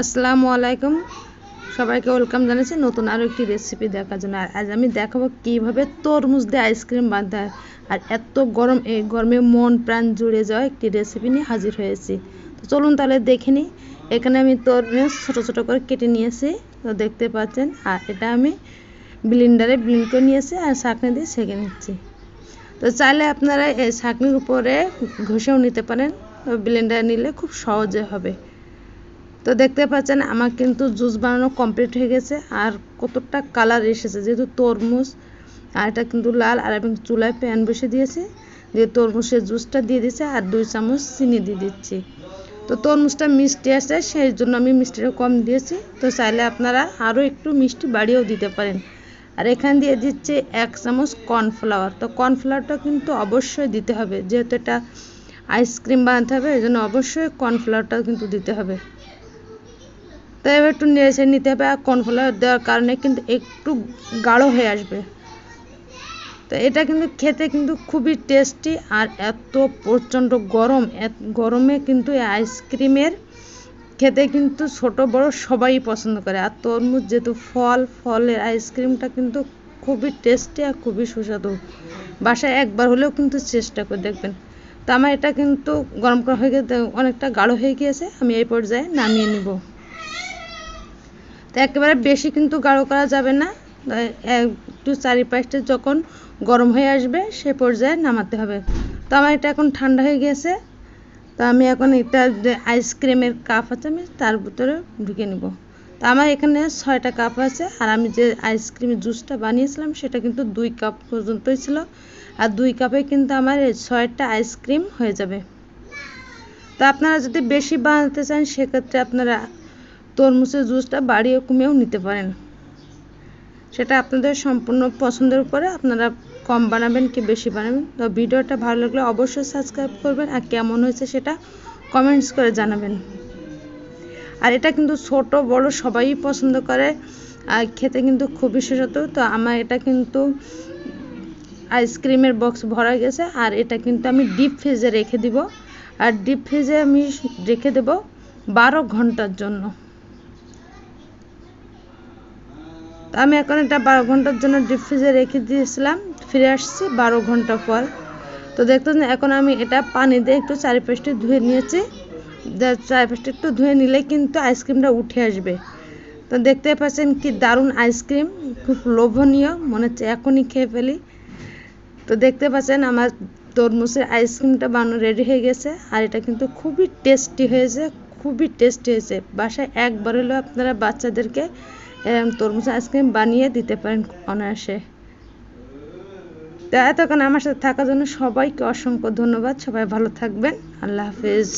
আসসালামু আলাইকুম। সবাইকে ওয়েলকাম জানাচ্ছি নতুন আরও একটি রেসিপি দেখার জন্য। আর আজ আমি দেখাবো কীভাবে তরমুজ দিয়ে আইসক্রিম বানাতে হয়। আর এত গরম, এই গরমে মন প্রাণ জুড়ে যাওয়া একটি রেসিপি নিয়ে হাজির হয়েছি। তো চলুন তাহলে দেখে নিই। এখানে আমি তরমুজ ছোটো ছোটো করে কেটে নিয়েছি, তো দেখতে পাচ্ছেন। আর এটা আমি ব্লিন্ডারে ব্লিন্ড করে নিয়েছি আর শাকনি দিয়ে সেঁকে নিচ্ছি। তো চাইলে আপনারা এই শাকনির উপরে ঘষেও নিতে পারেন। ব্লেন্ডারে নিলে খুব সহজে হবে। তো দেখতে পাচ্ছেন, আমার কিন্তু জুস বানানো কমপ্লিট হয়ে গেছে, আর কতটা কালার এসেছে, যেহেতু তরমুজ, আর এটা কিন্তু লাল, আর আমি চুলায় প্যান বসে দিয়েছি, দিয়ে তরমুজের জুসটা দিয়ে দিচ্ছে আর দুই চামচ চিনি দিয়ে দিচ্ছি। তো তরমুজটা মিষ্টি আছে সেই জন্য আমি মিষ্টিটা কম দিয়েছি, তো চাইলে আপনারা আরও একটু মিষ্টি বাড়িয়েও দিতে পারেন। আর এখান দিয়ে দিচ্ছে এক চামচ কর্নফ্লাওয়ার তো কর্নফ্লাওয়ারটা কিন্তু অবশ্যই দিতে হবে, যেহেতু এটা আইসক্রিম বানাতে হবে এই জন্য অবশ্যই কর্নফ্লাওয়ারটা কিন্তু দিতে হবে। তো এবার একটু নেড়ে নিতে হবে আর কর্নফ্লাওয়ার দেওয়ার কারণে কিন্তু একটু গাঢ় হয়ে আসবে। তো এটা কিন্তু খেতে কিন্তু খুবই টেস্টি আর এত প্রচণ্ড গরম। গরমে কিন্তু আইসক্রিমের খেতে কিন্তু ছোট, বড় সবাই পছন্দ করে। আর তরমুজ যেহেতু ফল, ফলের আইসক্রিমটা কিন্তু খুবই টেস্টি আর খুবই সুস্বাদু। বাসায় একবার হলেও কিন্তু চেষ্টা করে দেখবেন। তো আমার এটা কিন্তু গরম করা হয়ে গেছে, অনেকটা গাঢ় হয়ে গিয়েছে। আমি এই পর্যায়ে নামিয়ে নিব। তো একেবারে বেশি কিন্তু গাঢ় করা যাবে না। একটু চারিপাশটা যখন গরম হয়ে আসবে, সে পর্যায়ে নামাতে হবে। তো আমার এটা এখন ঠান্ডা হয়ে গেছে। তো আমি এখন এটা আইসক্রিমের কাপ আছে, আমি তার ভিতরে ঢুকে নিব। তো আমার এখানে ছয়টা কাপ আছে, আর আমি যে আইসক্রিমের জুসটা বানিয়েছিলাম, সেটা কিন্তু দুই কাপ পর্যন্তই ছিল। আর দুই কাপে কিন্তু আমার ছয়টা আইসক্রিম হয়ে যাবে। তো আপনারা যদি বেশি বানাতে চান, সেক্ষেত্রে আপনারা তরমুজের জুসটা বাড়িয়ে কমেও নিতে পারেন। সেটা আপনাদের সম্পূর্ণ পছন্দের উপরে আপনারা কম বানাবেন কি বেশি বানাবেন। তো ভিডিওটা ভালো লাগলে অবশ্যই সাবস্ক্রাইব করবেন আর কেমন হয়েছে সেটা কমেন্টস করে জানাবেন। আর এটা কিন্তু ছোট, বড় সবাই পছন্দ করে। আর খেতে কিন্তু খুবই সুস্বাদু। তো আমার এটা কিন্তু আইসক্রিমের বক্স ভরা গেছে। আর এটা কিন্তু আমি ডিপ ফ্রিজে রেখে দিব। আর ডিপ ফ্রিজে আমি রেখে দেব বারো ঘণ্টার জন্য। তো আমি এখন এটা বারো ঘণ্টার জন্য ডিপ ফ্রিজে রেখে দিয়েছিলাম, ফিরে আসছি বারো ঘণ্টা পর। তো দেখতেন এখন আমি এটা পানি দিয়ে একটু চারিপাশটা ধুয়ে নিয়েছি। চারিপাশটা একটু ধুয়ে নিলে কিন্তু আইসক্রিমটা উঠে আসবে। তো দেখতে পাচ্ছেন কি দারুণ আইসক্রিম, খুব লোভনীয়, মনে হচ্ছে এখনই খেয়ে ফেলি। তো দেখতে পাচ্ছেন আমার তরমুজের আইসক্রিমটা বানানো রেডি হয়ে গেছে, আর এটা কিন্তু খুবই টেস্টি হয়েছে খুবই টেস্ট হয়েছে। বাসায় একবার হলেও আপনারা বাচ্চাদেরকে তরমুজ আইসক্রিম বানিয়ে দিতে পারেন অনায়াসে। তা এতক্ষণ আমার সাথে থাকার জন্য সবাইকে অসংখ্য ধন্যবাদ। সবাই ভালো থাকবেন। আল্লাহ হাফিজ।